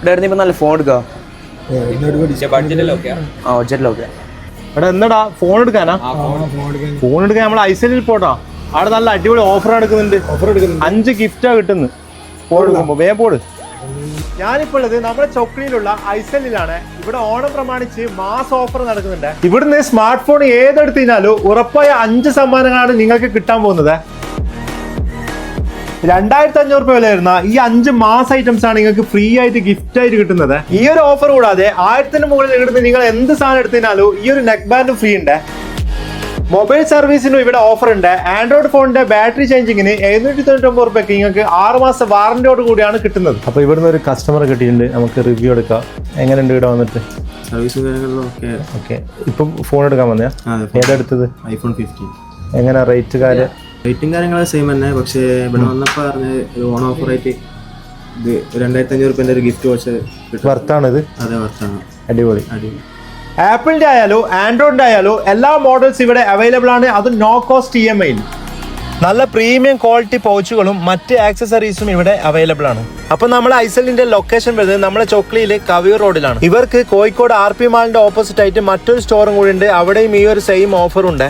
ഇവിടെ ആയിരുന്നു ഇപ്പൊ നല്ല ഫോൺ ബഡ്ജറ്റിലൊക്കെ ആ. ഒജറ്റിലൊക്കെ എടാ എന്താടാ ഫോൺ എടുക്കാനാ? ഫോൺ എടുക്കാൻ നമ്മൾ ഐസലിൽ പോട്ടോ. അവിടെ നല്ല അടിപൊളി ഓഫർ എടുക്കുന്നുണ്ട്. ഓഫർ എടുക്കുന്നുണ്ട്. അഞ്ച് ഗിഫ്റ്റാ കിട്ടുന്നത് ഫോൺ എടുക്കുമ്പോ. വേഗം പോട്. ഞാനിപ്പോൾ ഉള്ളത് നമ്മുടെ ചൊക്ലിയിലുള്ള ഐസലിലാണ് ഇവിടെ ഓണം പ്രമാണിച്ച് മാസ് ഓഫർ നടക്കുന്നുണ്ട്. ഇവിടുന്ന് സ്മാർട്ട് ഫോൺ ഏതെടുത്തു കഴിഞ്ഞാലും ഉറപ്പായ അഞ്ച് സമ്മാനങ്ങളാണ് നിങ്ങൾക്ക് കിട്ടാൻ പോകുന്നത്. രണ്ടായിരത്തി അഞ്ഞൂറ് രൂപ വിലയിരുന്ന ഈ അഞ്ച് മാസ ഐറ്റംസ് ആണ് നിങ്ങൾക്ക് ഫ്രീ ആയിട്ട് ഗിഫ്റ്റ് ആയിട്ട് കിട്ടുന്നത്. ഈ ഒരു ഓഫർ കൂടാതെ ആയിരത്തിന് മുകളിൽ എടുത്ത് നിങ്ങൾ എന്ത് സാധനം എടുത്തതിനാലും ഈ ഒരു നെക്ക് ബാൻഡ് ഫ്രീ ഉണ്ട്. മൊബൈൽ സർവീസിനും ഇവിടെ ഓഫർ ഉണ്ട്. ആൻഡ്രോയിഡ് ഫോണിന്റെ ബാറ്ററി ചേഞ്ചിങ്ങിന് എഴുന്നൂറ്റി തൊണ്ണൂറ്റൊമ്പത് റുപ്യക്ക് നിങ്ങൾക്ക് ആറ് മാസം വാറന്റിയോട് കൂടിയാണ് കിട്ടുന്നത്. അപ്പൊ ഇവിടുന്ന് ഒരു കസ്റ്റമർ കിട്ടിയിട്ടുണ്ട്. നമുക്ക് റിവ്യൂ എടുക്കാം. എങ്ങനെയുണ്ട് ഇവിടെ വന്നിട്ട്? സർവീസും ഓക്കെ ഇപ്പം ഫോൺ എടുക്കാൻ വന്നേ ഏതാ എടുത്തത്? ഐഫോൺ ഫിഫ്റ്റീൻ എങ്ങനെ റേറ്റ് കാര്യം റേറ്റും കാര്യങ്ങളും സെയിം തന്നെ. പക്ഷേ ഇവിടെ വന്നപ്പോൾ പറഞ്ഞ് ഓൺ ഓഫർ ആയിട്ട് ഇത് രണ്ടായിരത്തി അഞ്ഞൂറ് രൂപ ഒരു ഗിഫ്റ്റ് വാച്ച് വർത്താണിത്. അതേ വർത്താണ് അടിപൊളി. അടിപൊളി. ആപ്പിളിന്റെ ആയാലോ ആൻഡ്രോയിഡിന്റെ ആയാലോ എല്ലാ മോഡൽസ് ഇവിടെ അവൈലബിൾ ആണ്. അത് no cost E M I നല്ല പ്രീമിയം ക്വാളിറ്റി പൗച്ചുകളും മറ്റ് ആക്സസറീസും ഇവിടെ അവൈലബിൾ ആണ്. അപ്പൊ നമ്മൾ ഐസലിന്റെ ലൊക്കേഷൻ വരുന്നത് നമ്മുടെ ചൊക്ലിയിലെ കവിയൂർ റോഡിലാണ്. ഇവർക്ക് കോഴിക്കോട് ആർ പി മാളിന്റെ ഓപ്പോസിറ്റ് ആയിട്ട് മറ്റൊരു സ്റ്റോറും കൂടി ഉണ്ട്. അവിടെയും ഈ ഒരു സെയിം ഓഫർ ഉണ്ട്.